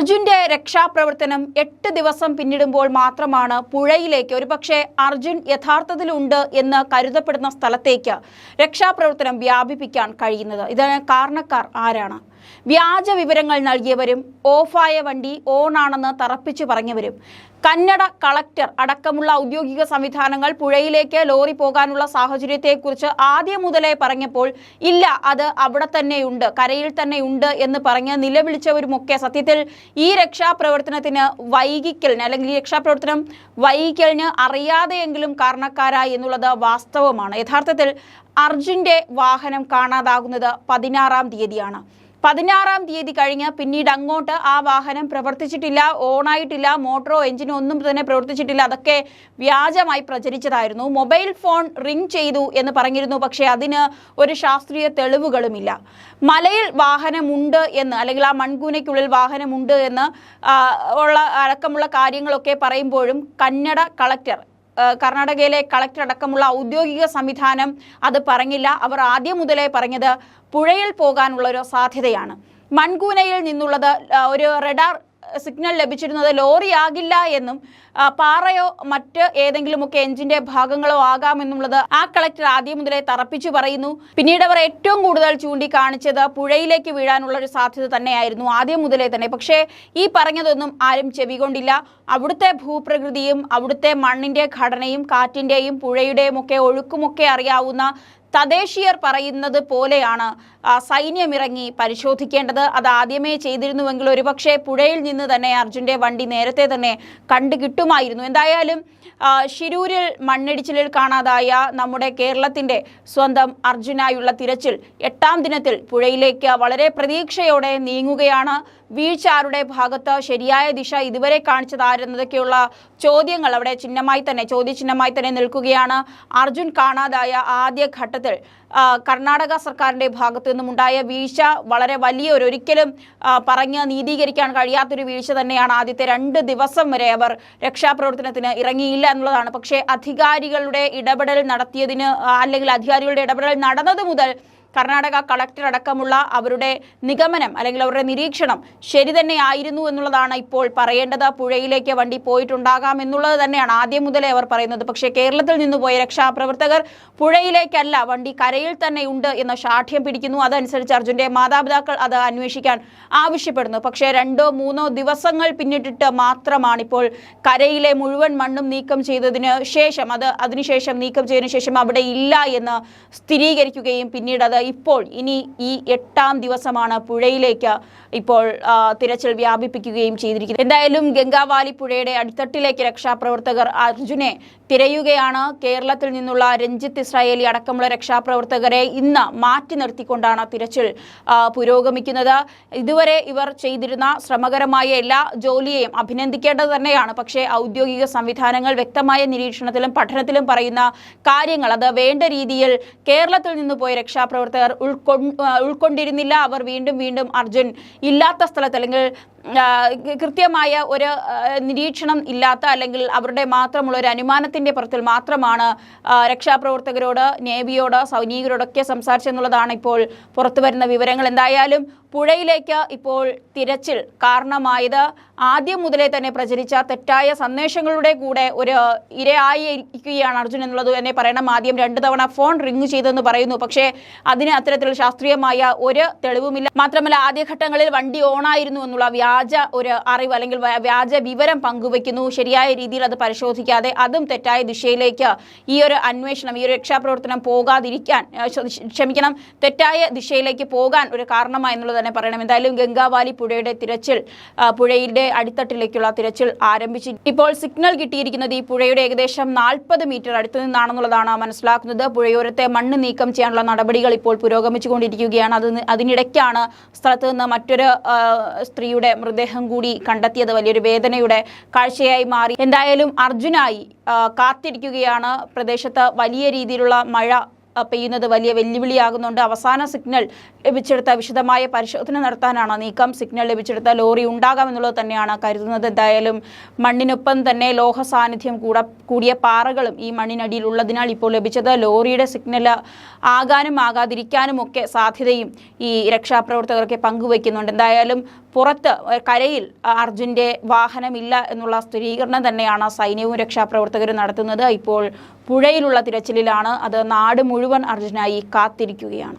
അർജുന്റെ രക്ഷാപ്രവർത്തനം എട്ട് ദിവസം പിന്നിടുമ്പോൾ മാത്രമാണ് പുഴയിലേക്ക് ഒരുപക്ഷെ അർജുൻ യഥാർത്ഥത്തിലുണ്ട് എന്ന് കരുതപ്പെടുന്ന സ്ഥലത്തേക്ക് രക്ഷാപ്രവർത്തനം വ്യാപിപ്പിക്കാൻ കഴിയുന്നത്. ഇതിന് കാരണക്കാർ ആരാണ്? വ്യാജ വിവരങ്ങൾ നൽകിയവരും ഓഫായ വണ്ടി ഓണാണെന്ന് തറപ്പിച്ചു പറഞ്ഞവരും. കന്നഡ കളക്ടർ അടക്കമുള്ള ഔദ്യോഗിക സംവിധാനങ്ങൾ പുഴയിലേക്ക് ലോറി പോകാനുള്ള സാഹചര്യത്തെക്കുറിച്ച് ആദ്യം മുതലേ പറഞ്ഞപ്പോൾ ഇല്ല അത് അവിടെ തന്നെയുണ്ട് കരയിൽ തന്നെയുണ്ട് എന്ന് പറഞ്ഞ് നിലവിളിച്ചവരുമൊക്കെ സത്യത്തിൽ ഈ രക്ഷാപ്രവർത്തനത്തിന് വൈകിക്കലിന് അല്ലെങ്കിൽ ഈ രക്ഷാപ്രവർത്തനം വൈകിക്കലിന് അറിയാതെയെങ്കിലും കാരണക്കാരായി എന്നുള്ളത് വാസ്തവമാണ്. യഥാർത്ഥത്തിൽ അർജുന്റെ വാഹനം കാണാതാകുന്നത് പതിനാറാം തീയതിയാണ്. പതിനാറാം തീയതി കഴിഞ്ഞ് പിന്നീട് അങ്ങോട്ട് ആ വാഹനം പ്രവർത്തിച്ചിട്ടില്ല ഓണായിട്ടില്ല മോട്ടറോ എഞ്ചിനോ ഒന്നും തന്നെ പ്രവർത്തിച്ചിട്ടില്ല. അതൊക്കെ വ്യാജമായി പ്രചരിച്ചതായിരുന്നു. മൊബൈൽ ഫോൺ റിംഗ് ചെയ്തു എന്ന് പറഞ്ഞിരുന്നു പക്ഷേ അതിന് ഒരു ശാസ്ത്രീയ തെളിവുകളുമില്ല. മലയിൽ വാഹനമുണ്ട് എന്ന് അല്ലെങ്കിൽ ആ മൺകൂനയ്ക്കുള്ളിൽ വാഹനമുണ്ട് എന്ന് ഉള്ള അടക്കമുള്ള കാര്യങ്ങളൊക്കെ പറയുമ്പോഴും കന്നഡ കളക്ടർ കർണാടകയിലെ കളക്ടർ അടക്കമുള്ള ഔദ്യോഗിക സംവിധാനം അത് പറഞ്ഞില്ല. അവർ ആദ്യം മുതലേ പറഞ്ഞത് പുഴയിൽ പോകാനുള്ള ഒരു സാധ്യതയാണ്. മൺകൂനയിൽ നിന്നുള്ളത് ഒരു റഡാർ സിഗ്നൽ ലഭിച്ചിരുന്നത് ലോറിയാകില്ല എന്നും പാറയോ മറ്റ് ഏതെങ്കിലുമൊക്കെ എഞ്ചിന്റെ ഭാഗങ്ങളോ ആകാമെന്നുള്ളത് ആ കളക്ടർ ആദ്യം മുതലേ തറപ്പിച്ചു പറയുന്നു. പിന്നീട് അവർ ഏറ്റവും കൂടുതൽ ചൂണ്ടിക്കാണിച്ചത് പുഴയിലേക്ക് വീഴാനുള്ള ഒരു സാധ്യത തന്നെയായിരുന്നു ആദ്യം മുതലേ തന്നെ. പക്ഷേ ഈ പറഞ്ഞതൊന്നും ആരും ചെവികൊണ്ടില്ല അവിടുത്തെ ഭൂപ്രകൃതിയും അവിടുത്തെ മണ്ണിന്റെ ഘടനയും കാറ്റിന്റെയും പുഴയുടെയും ഒക്കെ ഒഴുക്കുമൊക്കെ അറിയാവുന്ന തദ്ദേശീയർ പറയുന്നത് പോലെയാണ് സൈന്യമിറങ്ങി പരിശോധിക്കേണ്ടത്. അത് ആദ്യമേ ചെയ്തിരുന്നുവെങ്കിൽ ഒരുപക്ഷെ പുഴയിൽ നിന്ന് തന്നെ അർജുന്റെ വണ്ടി നേരത്തെ തന്നെ കണ്ടുകിട്ടുമായിരുന്നു എന്തായാലും ശിരൂരിൽ മണ്ണിടിച്ചിലിൽ കാണാതായ നമ്മുടെ കേരളത്തിന്റെ സ്വന്തം അർജുനായുള്ള തിരച്ചിൽ എട്ടാം ദിനത്തിൽ പുഴയിലേക്ക് വളരെ പ്രതീക്ഷയോടെ നീങ്ങുകയാണ്. വീഴ്ച ആരുടെ ഭാഗത്ത് ശരിയായ ദിശ ഇതുവരെ കാണിച്ചത് ആരെന്നതൊക്കെയുള്ള ചോദ്യങ്ങൾ അവിടെ ചിഹ്നമായി തന്നെ ചോദ്യചിഹ്നമായി തന്നെ നിൽക്കുകയാണ്. അർജുൻ കാണാതായ ആദ്യ ഘട്ടത്തിൽ കർണാടക സർക്കാരിന്റെ ഭാഗത്തു നിന്നുമുണ്ടായ വീഴ്ച വളരെ വലിയ ഒരു ഒരിക്കലും പറഞ്ഞ് നീതീകരിക്കാൻ കഴിയാത്തൊരു വീഴ്ച തന്നെയാണ് ആദ്യത്തെ രണ്ട് ദിവസം വരെ അവർ രക്ഷാപ്രവർത്തനത്തിന് ഇറങ്ങിയില്ല എന്നുള്ളതാണ്. പക്ഷേ അധികാരികളുടെ ഇടപെടൽ നടത്തിയതിന് അല്ലെങ്കിൽ അധികാരികളുടെ ഇടപെടൽ നടന്നത് മുതൽ കർണാടക കളക്ടർ അടക്കമുള്ള അവരുടെ നിഗമനം അല്ലെങ്കിൽ അവരുടെ നിരീക്ഷണം ശരി തന്നെ ആയിരുന്നു എന്നുള്ളതാണ് ഇപ്പോൾ പറയേണ്ടത്. പുഴയിലേക്ക് വണ്ടി പോയിട്ടുണ്ടാകാം എന്നുള്ളത് തന്നെയാണ് ആദ്യം മുതലേ അവർ പറയുന്നത്. പക്ഷേ കേരളത്തിൽ നിന്ന് പോയ രക്ഷാപ്രവർത്തകർ പുഴയിലേക്കല്ല വണ്ടി കരയിൽ തന്നെ ഉണ്ട് എന്ന ശാഠ്യം പിടിക്കുന്നു. അതനുസരിച്ച് അർജുന്റെ മാതാപിതാക്കൾ അത് അന്വേഷിക്കാൻ ആവശ്യപ്പെടുന്നു. പക്ഷേ രണ്ടോ മൂന്നോ ദിവസങ്ങൾ പിന്നിട്ടിട്ട് മാത്രമാണ് ഇപ്പോൾ കരയിലെ മുഴുവൻ മണ്ണും നീക്കം ചെയ്തതിന് ശേഷം അത് അതിനുശേഷം നീക്കം ചെയ്തതിനു ശേഷം അവിടെ ഇല്ല എന്ന് സ്ഥിരീകരിക്കുകയും പിന്നീട് അത് ഇപ്പോൾ ഇനി ഈ എട്ടാം ദിവസമാണ് പുഴയിലേക്ക് ഇപ്പോൾ തിരച്ചിൽ വ്യാപിപ്പിക്കുകയും ചെയ്തിരിക്കുന്നത്. എന്തായാലും ഗംഗാവാലി പുഴയുടെ അടിത്തട്ടിലേക്ക് രക്ഷാപ്രവർത്തകർ അർജുനെ തിരയുകയാണ്. കേരളത്തിൽ നിന്നുള്ള രഞ്ജിത്ത് ഇസ്രായേലി അടക്കമുള്ള രക്ഷാപ്രവർത്തകരെ ഇന്ന് മാറ്റി നിർത്തിക്കൊണ്ടാണ് തിരച്ചിൽ പുരോഗമിക്കുന്നത്. ഇതുവരെ ഇവർ ചെയ്തിരുന്ന ശ്രമകരമായ എല്ലാ ജോലിയെയും അഭിനന്ദിക്കേണ്ടത് തന്നെയാണ്. പക്ഷേ ഔദ്യോഗിക സംവിധാനങ്ങൾ വ്യക്തമായ നിരീക്ഷണത്തിലും പഠനത്തിലും പറയുന്ന കാര്യങ്ങൾ അത് വേണ്ട രീതിയിൽ കേരളത്തിൽ നിന്ന് പോയ രക്ഷാപ്രവർത്തകർ ഉൾക്കൊ ഉൾക്കൊണ്ടിരുന്നില്ല. അവർ വീണ്ടും വീണ്ടും അർജുൻ ഇല്ലാത്ത സ്ഥലത്ത് അല്ലെങ്കിൽ കൃത്യമായ ഒരു നിരീക്ഷണം ഇല്ലാത്ത അല്ലെങ്കിൽ അവരുടെ മാത്രമുള്ള ഒരു അനുമാനത്തിന്റെ പുറത്തിൽ മാത്രമാണ് രക്ഷാപ്രവർത്തകരോട് നേവിയോട് സൈനികരോടൊക്കെ സംസാരിച്ചെന്നുള്ളതാണ് ഇപ്പോൾ പുറത്തു വരുന്ന വിവരങ്ങൾ. എന്തായാലും പുഴയിലേക്ക് ഇപ്പോൾ തിരച്ചിൽ കാരണമായത് ആദ്യം മുതലേ തന്നെ പ്രചരിച്ച തെറ്റായ സന്ദേശങ്ങളുടെ കൂടെ ഒരു ഇരയായിരിക്കുകയാണ് അർജുൻ എന്നുള്ളത് തന്നെ പറയണം. ആദ്യം രണ്ടു തവണ ഫോൺ റിങ് ചെയ്തെന്ന് പറയുന്നു. പക്ഷേ അതിന് അത്തരത്തിൽ ശാസ്ത്രീയമായ ഒരു തെളിവുമില്ല. മാത്രമല്ല ആദ്യഘട്ടങ്ങളിൽ വണ്ടി ഓണായിരുന്നു എന്നുള്ള വ്യാജ ഒരു അറിവ് അല്ലെങ്കിൽ വ്യാജ വിവരം പങ്കുവെക്കുന്നു ശരിയായ രീതിയിൽ അത് പരിശോധിക്കാതെ അതും തെറ്റായ ദിശയിലേക്ക് ഈ ഒരു അന്വേഷണം ഈ ഒരു രക്ഷാപ്രവർത്തനം പോകാതിരിക്കാൻ ക്ഷമിക്കണം തെറ്റായ ദിശയിലേക്ക് പോകാൻ ഒരു കാരണമായി എന്നുള്ളത് തന്നെ പറയണം. എന്തായാലും ഗംഗാവാലി പുഴയുടെ തിരച്ചിൽ പുഴയുടെ അടിത്തട്ടിലേക്കുള്ള തിരച്ചിൽ ആരംഭിച്ചു. ഇപ്പോൾ സിഗ്നൽ കിട്ടിയിരിക്കുന്നത് ഈ പുഴയുടെ ഏകദേശം നാൽപ്പത് മീറ്റർ അടുത്ത് നിന്നാണെന്നുള്ളതാണ് മനസ്സിലാക്കുന്നത്. പുഴയോരത്തെ മണ്ണ് നീക്കം ചെയ്യാനുള്ള നടപടികൾ ഇപ്പോൾ പുരോഗമിച്ചുകൊണ്ടിരിക്കുകയാണ്. അത് അതിനിടയ്ക്കാണ് സ്ഥലത്ത് നിന്ന് മറ്റൊരു സ്ത്രീയുടെ മൃതദേഹം കൂടി കണ്ടെത്തിയത് വലിയൊരു വേദനയുടെ കാഴ്ചയായി മാറി. എന്തായാലും അർജുനായി കാത്തിരിക്കുകയാണ്. പ്രദേശത്ത് വലിയ രീതിയിലുള്ള മഴ പെയ്യുന്നത് വലിയ വെല്ലുവിളിയാകുന്നുണ്ട്. അവസാന സിഗ്നൽ ലഭിച്ചെടുത്ത വിശദമായ പരിശോധന നടത്താനാണ് നീക്കം. സിഗ്നൽ ലഭിച്ചെടുത്ത ലോറി ഉണ്ടാകാമെന്നുള്ളത് തന്നെയാണ് കരുതുന്നത്. എന്തായാലും മണ്ണിനൊപ്പം തന്നെ ലോഹ സാന്നിധ്യം കൂടെ കൂടിയ പാറകളും ഈ മണ്ണിനടിയിൽ ഉള്ളതിനാൽ ഇപ്പോൾ ലഭിച്ചത് ലോറിയുടെ സിഗ്നൽ ആകാനും ആകാതിരിക്കാനും ഒക്കെ സാധ്യതയും ഈ രക്ഷാപ്രവർത്തകരൊക്കെ പങ്കുവയ്ക്കുന്നുണ്ട്. എന്തായാലും പുറത്ത് കരയിൽ അർജുന്റെ വാഹനമില്ല എന്നുള്ള സ്ഥിരീകരണം തന്നെയാണ് സൈന്യവും രക്ഷാപ്രവർത്തകരും നടത്തുന്നത്. ഇപ്പോൾ പുഴയിലുള്ള തിരച്ചിലിലാണ് അത് നാട് മുഴുവൻ അർജുനായി കാത്തിരിക്കുകയാണ്.